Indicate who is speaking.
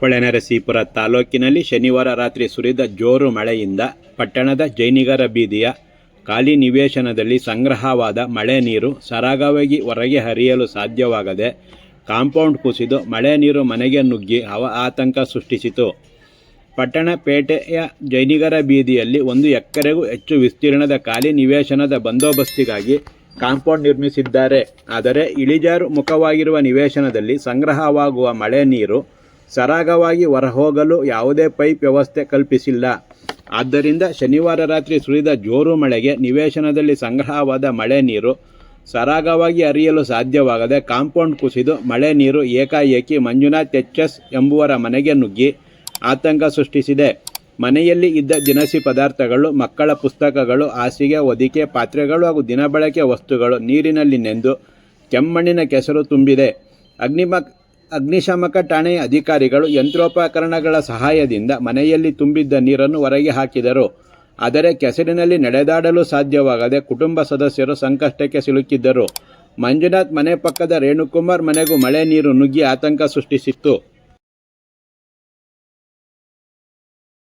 Speaker 1: ಹೊಳೆನರಸೀಪುರ ತಾಲೂಕಿನಲ್ಲಿ ಶನಿವಾರ ರಾತ್ರಿ ಸುರಿದ ಜೋರು ಮಳೆಯಿಂದ ಪಟ್ಟಣದ ಜೈನಿಗರ ಬೀದಿಯ ಖಾಲಿ ನಿವೇಶನದಲ್ಲಿ ಸಂಗ್ರಹವಾದ ಮಳೆ ನೀರು ಸರಾಗವಾಗಿ ಹೊರಗೆ ಹರಿಯಲು ಸಾಧ್ಯವಾಗದೆ ಕಾಂಪೌಂಡ್ ಕುಸಿದು ಮಳೆ ನೀರು ಮನೆಗೆ ನುಗ್ಗಿ ಅವ ಆತಂಕ ಸೃಷ್ಟಿಸಿತು. ಪಟ್ಟಣ ಪೇಟೆಯ ಜೈನಿಗರ ಬೀದಿಯಲ್ಲಿ ಒಂದು ಎಕರೆಗೂ ಹೆಚ್ಚು ವಿಸ್ತೀರ್ಣದ ಖಾಲಿ ನಿವೇಶನದ ಬಂದೋಬಸ್ತಿಗಾಗಿ ಕಾಂಪೌಂಡ್ ನಿರ್ಮಿಸಿದ್ದಾರೆ. ಆದರೆ ಇಳಿಜಾರು ಮುಖವಾಗಿರುವ ನಿವೇಶನದಲ್ಲಿ ಸಂಗ್ರಹವಾಗುವ ಮಳೆ ನೀರು ಸರಾಗವಾಗಿ ಹೊರಹೋಗಲು ಯಾವುದೇ ಪೈಪ್ ವ್ಯವಸ್ಥೆ ಕಲ್ಪಿಸಿಲ್ಲ. ಆದ್ದರಿಂದ ಶನಿವಾರ ರಾತ್ರಿ ಸುರಿದ ಜೋರು ಮಳೆಗೆ ನಿವೇಶನದಲ್ಲಿ ಸಂಗ್ರಹವಾದ ಮಳೆ ನೀರು ಸರಾಗವಾಗಿ ಅರಿಯಲು ಸಾಧ್ಯವಾಗದೆ ಕಾಂಪೌಂಡ್ ಕುಸಿದು ಮಳೆ ನೀರು ಏಕಾಏಕಿ ಮಂಜುನಾಥ್ ಎಚ್ ಎಸ್ ಎಂಬುವರ ಮನೆಗೆ ನುಗ್ಗಿ ಆತಂಕ ಸೃಷ್ಟಿಸಿದೆ. ಮನೆಯಲ್ಲಿ ಇದ್ದ ದಿನಸಿ ಪದಾರ್ಥಗಳು, ಮಕ್ಕಳ ಪುಸ್ತಕಗಳು, ಹಾಸಿಗೆ ಒದಿಕೆ ಪಾತ್ರೆಗಳು ಹಾಗೂ ದಿನಬಳಕೆ ವಸ್ತುಗಳು ನೀರಿನಲ್ಲಿ ನೆಂದು ಕೆಮ್ಮಣ್ಣಿನ ಕೆಸರು ತುಂಬಿದೆ. ಅಗ್ನಿಮ ಅಗ್ನಿಶಾಮಕ ಠಾಣೆಯ ಅಧಿಕಾರಿಗಳು ಯಂತ್ರೋಪಕರಣಗಳ ಸಹಾಯದಿಂದ ಮನೆಯಲ್ಲಿ ತುಂಬಿದ್ದ ನೀರನ್ನು ಹೊರಗೆ ಹಾಕಿದರು. ಆದರೆ ಕೆಸರಿನಲ್ಲಿ ನಡೆದಾಡಲು ಸಾಧ್ಯವಾಗದೆ ಕುಟುಂಬ ಸದಸ್ಯರು ಸಂಕಷ್ಟಕ್ಕೆ ಸಿಲುಕಿದ್ದರು. ಮಂಜುನಾಥ್ ಮನೆ ಪಕ್ಕದ ರೇಣುಕುಮಾರ್ ಮನೆಗೂ ಮಳೆ ನೀರು ನುಗ್ಗಿ ಆತಂಕ ಸೃಷ್ಟಿಸಿತ್ತು.